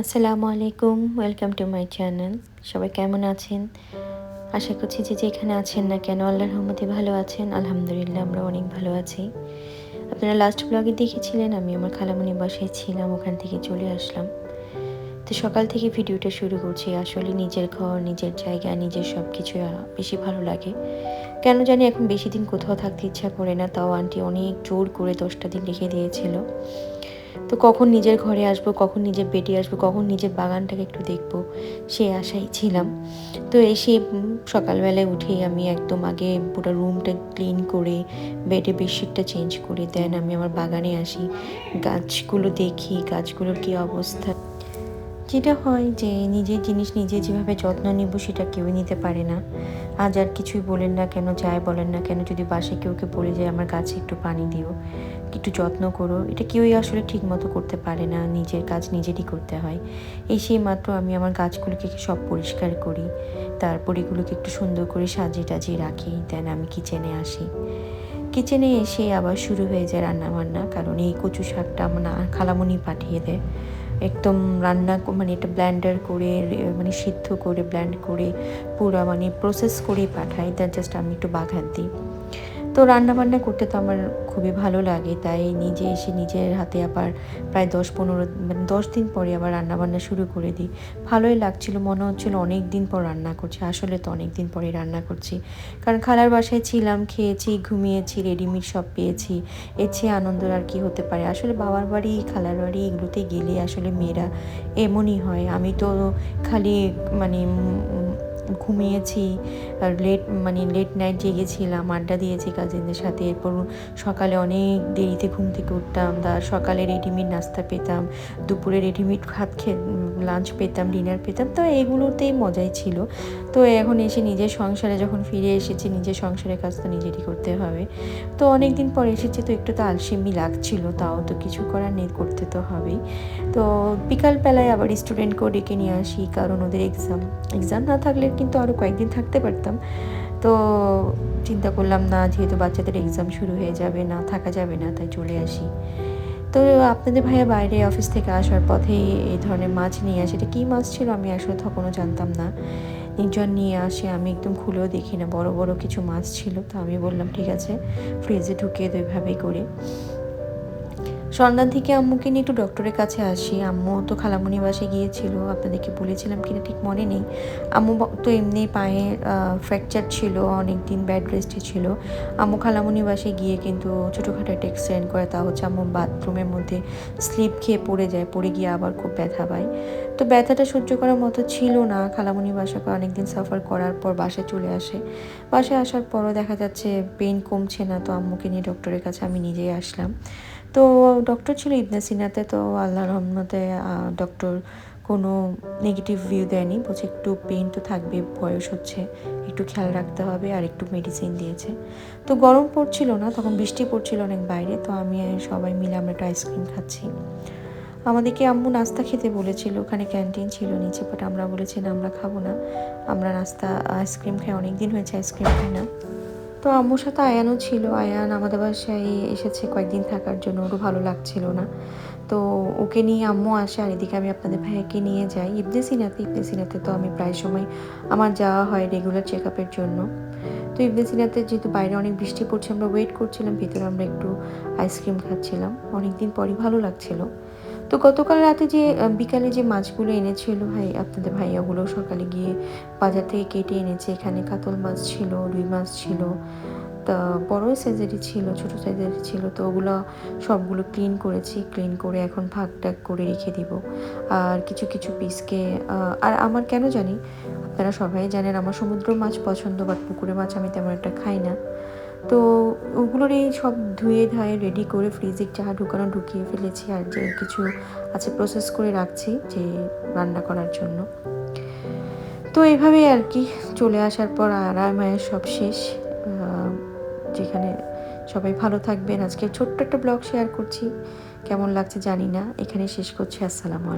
আসসালামু আলাইকুম welcome to my channel সবাই কেমন আছেন? আশা করছি যে যেখানে আছেন না কেন, আল্লাহর রহমতে ভালো আছেন। আলহামদুলিল্লাহ, আমরা অনেক ভালো আছি। আপনারা লাস্ট ব্লগে দেখেছিলেন, আমি আমার খালামণি বাসায় ছিলাম, ওখান থেকে চলে আসলাম। তো সকাল থেকে ভিডিওটা শুরু করছি, আসলে নিজের ঘর, নিজের জায়গা, নিজের সব কিছু বেশি ভালো লাগে। কেন জানি এখন বেশি দিন কোথাও থাকতে ইচ্ছা করে না, তাও আন্টি অনেক জোর করে দশটা দিন রেখে দিয়েছিল। তো কখন নিজের ঘরে আসব, কখন নিজের বেডে আসব, কখন নিজের বাগানটাকে একটু দেখব, সে আশাই ছিলাম। তো এসে সকালবেলায় উঠে আমি একদম আগে পুরো রুমটা ক্লিন করে বেডে বেডশিটটা চেঞ্জ করে দেন আমি আমার বাগানে আসি। গাছগুলো দেখি, গাছগুলোর কী অবস্থা? যেটা হয় যে নিজের জিনিস নিজে যেভাবে যত্ন নিব সেটা কেউই নিতে পারে না। আজ আর কিছুই বলেন না কেন যায় বলেন না কেন, যদি বাসায় কেউকে বলে যায় আমার গাছে একটু পানি দিও, একটু যত্ন করো, এটা কেউই আসলে ঠিক মতো করতে পারে না, নিজের কাজ নিজেরই করতে হয়। এই সেই মাত্র আমি আমার গাছগুলোকে সব পরিষ্কার করি, তারপর এগুলোকে একটু সুন্দর করে সাজিয়ে টাজিয়ে রাখি, দেন আমি কিচেনে আসি। কিচেনে এসে আবার শুরু হয়ে যায় রান্না বান্না কারণ এই কচু শাকটা আমার খালামুনি পাঠিয়ে দেয়। একদম রান্না মানে এটা ব্ল্যান্ডার করে মানে সিদ্ধ করে ব্ল্যান্ড করে, পুরো মানে প্রসেস করে পাঠাই তার জাস্ট আমি একটু বাঘাত দিই। তো রান্না বান্না করতে তো আমার খুবই ভালো লাগে, তাই নিজে এসে নিজের হাতে আবার প্রায় দশ পনেরো মানে দশ দিন পরে আবার রান্না বান্না শুরু করে দিই। ভালোই লাগছিল, মনে হচ্ছিল অনেক দিন পর রান্না করছি, আসলে তো অনেক দিন পরে রান্না করছি। কারণ খালার বাসায় ছিলাম, খেয়েছি, ঘুমিয়েছি রেডিমেড সব পেয়েছি, এর চেয়ে আনন্দ আর কি হতে পারে। আসলে বাবার বাড়ি, খালার বাড়ি এগুলোতে গেলে আসলে মেয়েরা এমনই হয়, আমি তো খালি মানে ঘুমিয়েছি লেট মানে লেট নাইট জেগেছিলাম, আড্ডা দিয়েছি কাজিনদের সাথে। এরপর সকালে অনেক দেরিতে ঘুম থেকে উঠতাম তার সকালে রেডিমেড নাস্তা পেতাম, দুপুরে রেডিমেড ভাত খেয়ে লাঞ্চ পেতাম ডিনার পেতাম, তো এগুলোতেই মজাই ছিল। তো এখন এসে নিজের সংসারে যখন ফিরে এসেছি, নিজের সংসারের কাজ তো নিজেরই করতে হবে। তো অনেক দিন পর এসেছি, তো একটু তো আলসেমি লাগছিল, তাও তো কিছু করার নেই, করতে তো হবেই। তো বিকালবেলায় আবার স্টুডেন্টকেও ডেকে নিয়ে আসি, কারণ ওদের এক্সাম এক্সাম না থাকলে কিন্তু আরও কয়েকদিন থাকতে পারতাম। তো চিন্তা করলাম, না, যেহেতু বাচ্চাদের এক্সাম শুরু হয়ে যাবে, না, থাকা যাবে না, তাই চলে আসি। তো আপনাদের ভাইয়া বাইরে অফিস থেকে আসার পথে এই ধরনের মাছ নিয়ে আসে। এটা কী মাছ ছিল আমি আসলে তখনও জানতাম না। নির্জন নিয়ে আসে, আমি একদম খুলেও দেখি না। বড় বড় কিছু মাছ ছিল, তো আমি বললাম, ঠিক আছে ফ্রিজে ঢুকিয়ে তো এভাবেই করে। সন্ধ্যার থেকে আম্মুকে নিয়ে একটু ডক্টরের কাছে আসি। আম্মু তো খালামুনি বাসে গিয়েছিল, আপনাদেরকে বলেছিলাম কিনা ঠিক মনে নেই। আম্মু তো এমনি পায়ে ফ্র্যাকচার ছিল অনেক দিন ব্যাড রেস্টে ছিল। আম্মু খালামুনি বাসে গিয়ে কিন্তু ছোটোখাটো একটা অ্যাক্সিডেন্ট করে, তা হচ্ছে আম্মু বাথরুমের মধ্যে স্লিপ খেয়ে পড়ে যায়, পড়ে গিয়ে আবার খুব ব্যথা পায়। তো ব্যথাটা সহ্য করার মতো ছিল না। খালামুনি বাসাকে অনেকদিন সাফার করার পর বাসায় চলে আসে। বাসায় আসার পরও দেখা যাচ্ছে পেন কমছে না, তো আম্মুকে নিয়ে ডক্টরের কাছে আমি নিজেই আসলাম। তো ডক্টর ছিল ইবনে সিনাতে, তো আল্লাহ রহমতে ডক্টর কোনো নেগেটিভ ভিউ দেয়নি। বলছে একটু পেন তো থাকবে, বয়স হচ্ছে, একটু খেয়াল রাখতে হবে আর একটু মেডিসিন দিয়েছে। তো গরম পড়ছিল না, তখন বৃষ্টি পড়ছিল অনেক বাইরে, তো আমি সবাই মিলে আমরা একটু আইসক্রিম খাচ্ছি। আমাদেরকে আম্মু নাস্তা খেতে বলেছিল, ওখানে ক্যান্টিন ছিল নিচে বাট আমরা বলেছি না, আমরা খাব না। আমরা নাস্তা আইসক্রিম খাই অনেক দিন হয়েছে আইসক্রিম খাই না। তো আম্মুর সাথে আয়ানও ছিল। আয়ান আমাদের বাসায় এসেছে কয়েকদিন থাকার জন্য, ওরও ভালো লাগছিল না। তো ওকে নিয়ে আম্মু আসে, আর এদিকে আমি আপনাদের ভাইয়াকে নিয়ে যাই। ইবনে সিনাতে ইবনে সিনাতে তো আমি প্রায় সময় আমার যাওয়া হয় রেগুলার চেক আপের জন্য। তো ইবনে সিনাতে যেহেতু বাইরে অনেক বৃষ্টি পড়ছে, আমরা ওয়েট করছিলাম, ভিতরে আমরা একটু আইসক্রিম খাচ্ছিলাম। অনেক দিন পরই ভালো লাগছিল। তো গতকাল রাতে যে বিকালে যে মাছগুলো এনেছিল ভাই, আপনাদের ভাইয়াগুলো সকালে গিয়ে বাজার থেকে কেটে এনেছে। এখানে কাতল মাছ ছিল, রুই মাছ ছিল, তা বড় সাইজেরই ছিল, ছোটো সাইজেরই ছিল, তো ওগুলো সবগুলো ক্লিন করেছি ক্লিন করে এখন ভাগ টাগ করে রেখে দিব। আর কিছু কিছু পিসকে আর আমার কেন জানি, আপনারা সবাই জানেন, আমার সমুদ্র মাছ পছন্দ বাট পুকুরে মাছ আমি তেমন একটা খাই না। তো ওগুলোর এই সব ধুয়ে ধায়ে রেডি করে ফ্রিজে চা ঢুকানো ঢুকিয়ে ফেলেছি আর যে কিছু আছে প্রসেস করে রাখছি যে রান্না করার জন্য। তো এইভাবেই আর কি চলে আসার পর আর মায়ের সব শেষ। যেখানে সবাই ভালো থাকবেন। আজকে ছোট্ট একটা ব্লগ শেয়ার করছি। কেমন লাগছে জানি না। এখানে শেষ করছি। আসসালামু আলাইকুম।